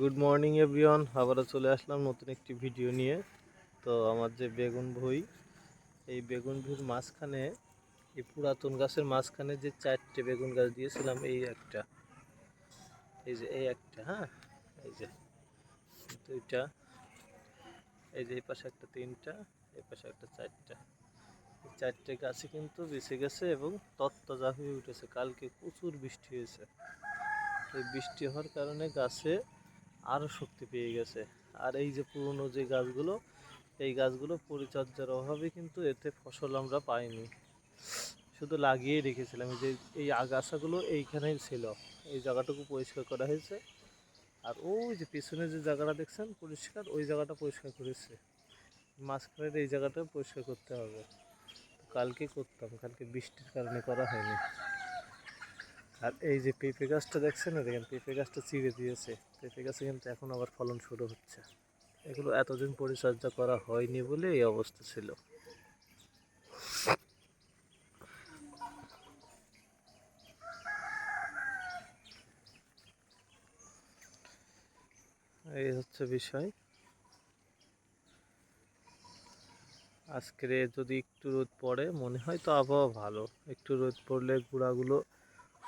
Good morning everyone আবারও চলে আসলাম নতুন একটি ভিডিও নিয়ে। তো আমার যে বেগুন ভুই, এই বেগুন ভুইয়ের মাঝখানে, এই পুরাতন গাছের মাঝখানে যে চারটে বেগুন গাছ দিয়েছিলাম, এই একটা। এই যে, এই একটা হ্যাঁ? এই যে, দুইটা। এই যে, এই পাশে একটা তিনটা, এই পাশে একটা চারটা। এই চারটে গাছে কিন্তু বেঁচে গেছে এবং তত্তাজা হয়ে উঠেছে। কালকে প্রচুর বৃষ্টি হয়েছে। এই বৃষ্টি হওয়ার কারণে গাছে আরও শক্তি পেয়ে গেছে। আর এই যে পুরনো যে গাছগুলো, এই গাছগুলো পরিচর্যার অভাবে কিন্তু এতে ফসল আমরা পাইনি। শুধু লাগিয়ে রেখেছিলাম যে এই আগাছাগুলো এইখানেই ছিল। এই জায়গাটুকু পরিষ্কার করা হয়েছে। আর ওই যে পিছনে যে জায়গাটা দেখছেন, পরিষ্কার, ওই জায়গাটা পরিষ্কার করেছে। মাঝখানের এই জায়গাটা পরিষ্কার করতে হবে। কালকে করতাম, কালকে বৃষ্টির কারণে করা হয়নি। আর এই যে পেঁপে গাছটা দেখছেন না, দেখেন পেঁপে গাছটা চিড়ে দিয়েছে। পেঁপে গাছে কিন্তু এখন আবার ফলন শুরু হচ্ছে। এগুলো এতদিন পরিচর্যা করা হয়নি বলে এই অবস্থা ছিল। এই হচ্ছে বিষয়। আজকের এ যদি একটু রোদ পড়ে, মনে হয় তো আবহাওয়া ভালো। একটু রোদ পড়লে গুঁড়াগুলো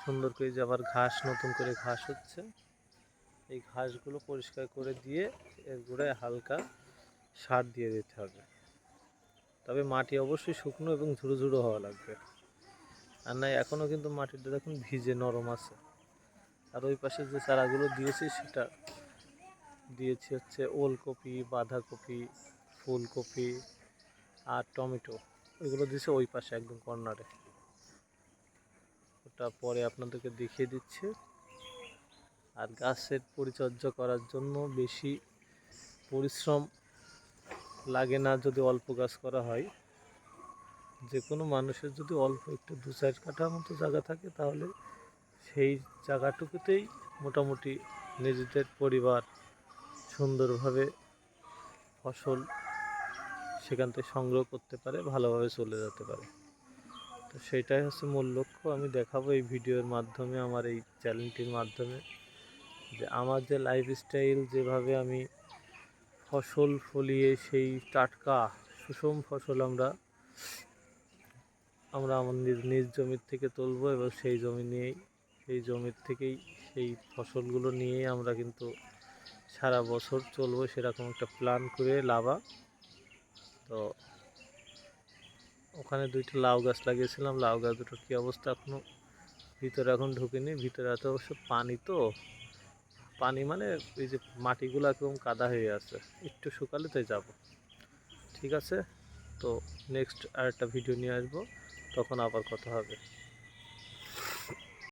সুন্দর করে যে আবার ঘাস, নতুন করে ঘাস হচ্ছে। এই ঘাসগুলো পরিষ্কার করে দিয়ে এর গোড়ায় হালকা সার দিয়ে দিতে হবে। তবে মাটি অবশ্যই শুকনো এবং ঝুড়ো ঝুড়ো হওয়া লাগবে। আর নাই এখনও কিন্তু মাটিটা দেখুন ভিজে, নরম আছে। আর ওই পাশে যে চারাগুলো দিয়েছি সেটা দিয়েছি হচ্ছে ওলকপি, বাঁধাকপি, ফুলকপি আর টমেটো। এগুলো দিয়েছে ওই পাশে একদম কর্নারে। ওটা পরে আপনাদেরকে দেখিয়ে দিচ্ছে। আর গাছের পরিচর্যা করার জন্য বেশি পরিশ্রম লাগে না যদি অল্প গাছ করা হয়। যে কোনো মানুষের যদি অল্প একটু দু চার কাঠার মতো জায়গা থাকে তাহলে সেই জায়গাটুকুতেই মোটামুটি নিজেদের পরিবার সুন্দরভাবে ফসল সেখান থেকে সংগ্রহ করতে পারে, ভালোভাবে চলে যেতে পারে। তো সেটাই হচ্ছে মূল লক্ষ্য। আমি দেখাবো এই ভিডিওর মাধ্যমে, আমার এই চ্যানেলটির মাধ্যমে যে আমার যে লাইফস্টাইল যেভাবে আমি ফসল ফলিয়ে সেই টাটকা সুষম ফসল আমরা আমরা আমার নিজ নিজ জমির থেকে তুলবো এবং সেই জমি নিয়েই, সেই জমির থেকেই সেই ফসলগুলো নিয়েই আমরা কিন্তু সারা বছর চলবো সেরকম একটা প্ল্যান করে লাভা। তো ওখানে দুইটা লাউ গাছ লাগিয়েছিলাম, লাউ গাছ দুটোর কী অবস্থা এখনও ভিতরে এখন ঢুকিনি, ভিতরে এত অবশ্য পানি তো। পানি মানে এই যে মাটিগুলো একদম কাদা হয়ে আছে, একটু শুকালে তাই যাব। ঠিক আছে? তো নেক্সট আরেকটা ভিডিও নিয়ে আসব, তখন আবার কথা হবে।